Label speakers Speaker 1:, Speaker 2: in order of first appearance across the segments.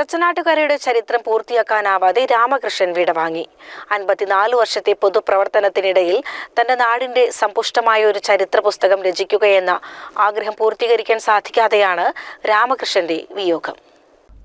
Speaker 1: തച്ചനാട്ടുകരയുടെ ചരിത്രം പൂർത്തിയാക്കാനാവാതെ രാമകൃഷ്ണൻ വിടവാങ്ങി അൻപത്തിനാല് വർഷത്തെ പൊതുപ്രവർത്തനത്തിനിടയിൽ തന്റെ നാടിന്റെ സമ്പുഷ്ടമായ ഒരു ചരിത്ര പുസ്തകം രചിക്കുകയെന്ന ആഗ്രഹം പൂർത്തീകരിക്കാൻ സാധിക്കാതെയാണ് രാമകൃഷ്ണന്റെ വിയോഗം.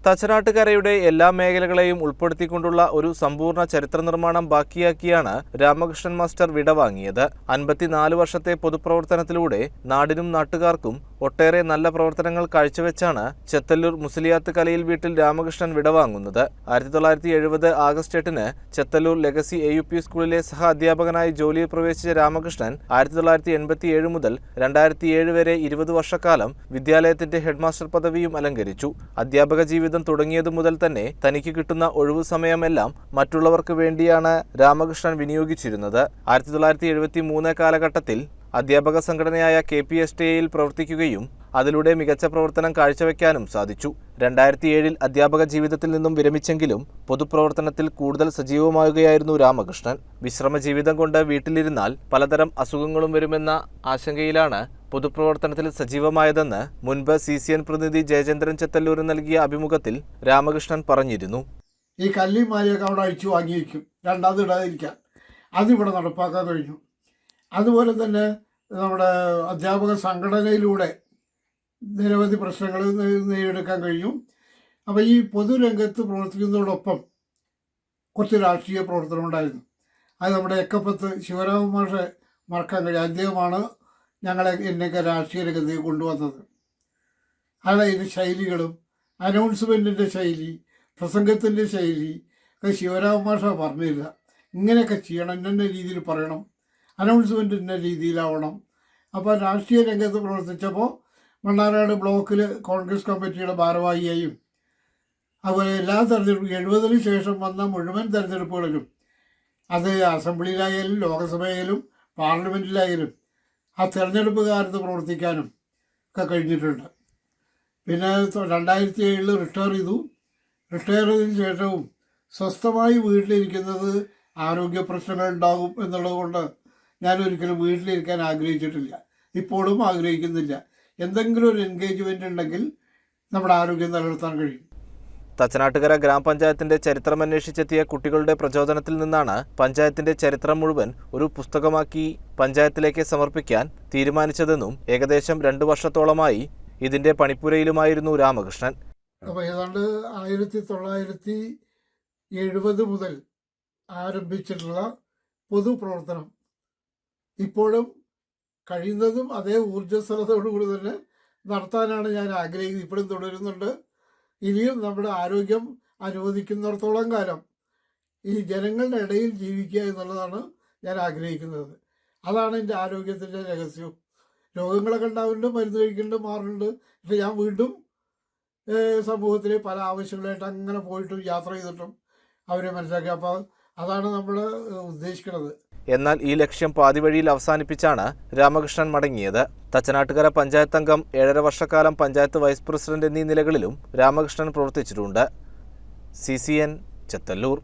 Speaker 2: തച്ചനാട്ടുകരയുടെ എല്ലാ മേഖലകളെയും ഉൾപ്പെടുത്തിക്കൊണ്ടുള്ള ഒരു സമ്പൂർണ ചരിത്ര നിർമ്മാണം ബാക്കിയാക്കിയാണ് രാമകൃഷ്ണൻ മാസ്റ്റർ വിടവാങ്ങിയത് അൻപത്തിനാല് വർഷത്തെ പൊതുപ്രവർത്തനത്തിലൂടെ നാടിനും നാട്ടുകാർക്കും ഒട്ടേറെ നല്ല പ്രവർത്തനങ്ങൾ കാഴ്ചവെച്ചാണ് ചെത്തല്ലൂർ മുസ്ലിയാത്ത് കലയിൽ വീട്ടിൽ രാമകൃഷ്ണൻ വിടവാങ്ങുന്നത് ആയിരത്തി തൊള്ളായിരത്തി എഴുപത് ആഗസ്റ്റ് എട്ടിന് Chethallur legacy A U P സ്കൂളിലെ സഹ അധ്യാപകനായി ജോലിയിൽ പ്രവേശിച്ച രാമകൃഷ്ണൻ ആയിരത്തി തൊള്ളായിരത്തി എൺപത്തി ഏഴ് മുതൽ രണ്ടായിരത്തി ഏഴ് വരെ ഇരുപത് വർഷക്കാലം വിദ്യാലയത്തിന്റെ ഹെഡ്മാസ്റ്റർ പദവിയും അലങ്കരിച്ചു. അധ്യാപക ജീവിതം തുടങ്ങിയതു മുതൽ തന്നെ തനിക്ക് കിട്ടുന്ന ഒഴിവു സമയമെല്ലാം മറ്റുള്ളവർക്ക് വേണ്ടിയാണ് രാമകൃഷ്ണൻ വിനിയോഗിച്ചിരുന്നത്. ആയിരത്തി തൊള്ളായിരത്തി എഴുപത്തി മൂന്ന് കാലഘട്ടത്തിൽ അധ്യാപക സംഘടനയായ കെ പി എസ് ടി എയിൽ പ്രവർത്തിക്കുകയും അതിലൂടെ മികച്ച പ്രവർത്തനം കാഴ്ചവെക്കാനും സാധിച്ചു. രണ്ടായിരത്തി ഏഴിൽ അധ്യാപക ജീവിതത്തിൽ നിന്നും വിരമിച്ചെങ്കിലും പൊതുപ്രവർത്തനത്തിൽ കൂടുതൽ സജീവമാകുകയായിരുന്നു രാമകൃഷ്ണൻ. വിശ്രമ ജീവിതം കൊണ്ട് വീട്ടിലിരുന്നാൽ പലതരം അസുഖങ്ങളും വരുമെന്ന ആശങ്കയിലാണ് പൊതുപ്രവർത്തനത്തിൽ സജീവമായതെന്ന് മുൻപ് സി സി എൻ പ്രതിനിധി ജയചന്ദ്രൻ ചെത്തല്ലൂർ നൽകിയ അഭിമുഖത്തിൽ രാമകൃഷ്ണൻ പറഞ്ഞിരുന്നു.
Speaker 3: ഈ കല്ലിമാരിയൊക്കെ അവിടെ അഴിച്ചു വാങ്ങിയിരിക്കും രണ്ടാമത് ഇടാതിരിക്കാൻ. അതിവിടെ നടപ്പാക്കാൻ കഴിഞ്ഞു. അതുപോലെ തന്നെ നമ്മുടെ അധ്യാപക സംഘടനയിലൂടെ നിരവധി പ്രശ്നങ്ങൾ നേടിയെടുക്കാൻ കഴിഞ്ഞു അപ്പോൾ ഈ പൊതുരംഗത്ത് പ്രവർത്തിക്കുന്നതോടൊപ്പം കുറച്ച് രാഷ്ട്രീയ പ്രവർത്തനം ഉണ്ടായിരുന്നു. അത് നമ്മുടെ എക്കപ്പത്ത് ശിവരാമൻ മാഷെ മറക്കാൻ കഴിയും. അദ്ദേഹമാണ് ഞങ്ങളെ എന്നൊക്കെ രാഷ്ട്രീയ രംഗത്തേക്ക് കൊണ്ടുവന്നത്. അയാളെ അതായത് ശൈലികളും അനൗൺസ്മെന്റിന്റെ ശൈലി പ്രസംഗത്തിന്റെ ശൈലി ഒക്കെ ശിവരാമ മാഷ പറഞ്ഞില്ല ഇങ്ങനെയൊക്കെ ചെയ്യണം ഇന്ന രീതിയിൽ പറയണം. അനൗൺസ്മെന്റ് ഇന്ന രീതിയിലാവണം. അപ്പോൾ രാഷ്ട്രീയ രംഗത്ത് പ്രവർത്തിച്ചപ്പോൾ മണ്ണാർക്കാട് ബ്ലോക്കിൽ കോൺഗ്രസ് കമ്മിറ്റിയുടെ ഭാരവാഹിയായും അതുപോലെ എല്ലാ തെരഞ്ഞെടുപ്പും എഴുപതിന് ശേഷം വന്ന മുഴുവൻ തെരഞ്ഞെടുപ്പുകളിലും അത് അസംബ്ലിയിലായാലും ലോകസഭയിലും പാർലമെന്റിലായാലും ആ തെരഞ്ഞെടുപ്പ് കാലത്ത് പ്രവർത്തിക്കാനും ഒക്കെ കഴിഞ്ഞിട്ടുണ്ട്. പിന്നെ രണ്ടായിരത്തി ഏഴിൽ റിട്ടയർ ചെയ്തു. റിട്ടയർ ചെയ്തതിന് ശേഷവും സ്വസ്ഥമായി വീട്ടിലിരിക്കുന്നത് ആരോഗ്യ പ്രശ്നങ്ങൾ ഉണ്ടാകും എന്നുള്ളത് കൊണ്ട് ഞാൻ ഒരിക്കലും വീട്ടിലിരിക്കാൻ ആഗ്രഹിച്ചിട്ടില്ല. ഇപ്പോഴും ആഗ്രഹിക്കുന്നില്ല. എന്തെങ്കിലും ഒരു എൻഗേജ്മെന്റ് ഉണ്ടെങ്കിൽ നമ്മുടെ ആരോഗ്യം നിലനിർത്താൻ കഴിയും.
Speaker 2: തച്ചനാട്ടുകര ഗ്രാമപഞ്ചായത്തിന്റെ ചരിത്രം അന്വേഷിച്ചെത്തിയ കുട്ടികളുടെ പ്രചോദനത്തിൽ നിന്നാണ് പഞ്ചായത്തിന്റെ ചരിത്രം മുഴുവൻ ഒരു പുസ്തകമാക്കി പഞ്ചായത്തിലേക്ക് സമർപ്പിക്കാൻ തീരുമാനിച്ചതെന്നും ഏകദേശം രണ്ടു വർഷത്തോളമായി ഇതിന്റെ പണിപ്പുരയിലുമായിരുന്നു രാമകൃഷ്ണൻ.
Speaker 3: അപ്പോൾ ഏതാണ്ട് ആയിരത്തി തൊള്ളായിരത്തി എഴുപത് മുതൽ ആരംഭിച്ചിട്ടുള്ള പൊതുപ്രവർത്തനം ഇപ്പോഴും കഴിയുന്നതും അതേ ഊർജസ്വലതയോടുകൂടി തന്നെ നടത്താനാണ് ഞാൻ ആഗ്രഹിക്കുന്നത്. ഇപ്പോഴും തുടരുന്നുണ്ട്. ഇനിയും നമ്മുടെ ആരോഗ്യം അനുവദിക്കുന്നിടത്തോളം കാലം ഈ ജനങ്ങളുടെ ഇടയിൽ ജീവിക്കുക എന്നുള്ളതാണ് ഞാൻ ആഗ്രഹിക്കുന്നത്. അതാണ് എന്റെ ആരോഗ്യത്തിന്റെ രഹസ്യം. രോഗങ്ങളൊക്കെ ഉണ്ടാവുന്നുണ്ട് മരുന്ന് കഴിക്കുന്നുണ്ട് മാറുന്നുണ്ട്. പക്ഷെ ഞാൻ വീണ്ടും സമൂഹത്തിലെ പല ആവശ്യങ്ങളായിട്ട് അങ്ങനെ പോയിട്ടും യാത്ര ചെയ്തിട്ടും അവരെ മനസ്സിലാക്കി. അപ്പോൾ അതാണ് നമ്മൾ ഉദ്ദേശിക്കുന്നത്.
Speaker 2: എന്നാൽ ഈ ലക്ഷ്യം പാതിവഴിയിൽ അവസാനിപ്പിച്ചാണ് രാമകൃഷ്ണൻ മടങ്ങിയത്. തച്ചനാട്ടുകര പഞ്ചായത്ത് അംഗം ഏഴര വർഷക്കാലം പഞ്ചായത്ത് വൈസ് പ്രസിഡന്റ് എന്നീ നിലകളിലും രാമകൃഷ്ണൻ പ്രവർത്തിച്ചിട്ടുണ്ട്. C C N Chethallur.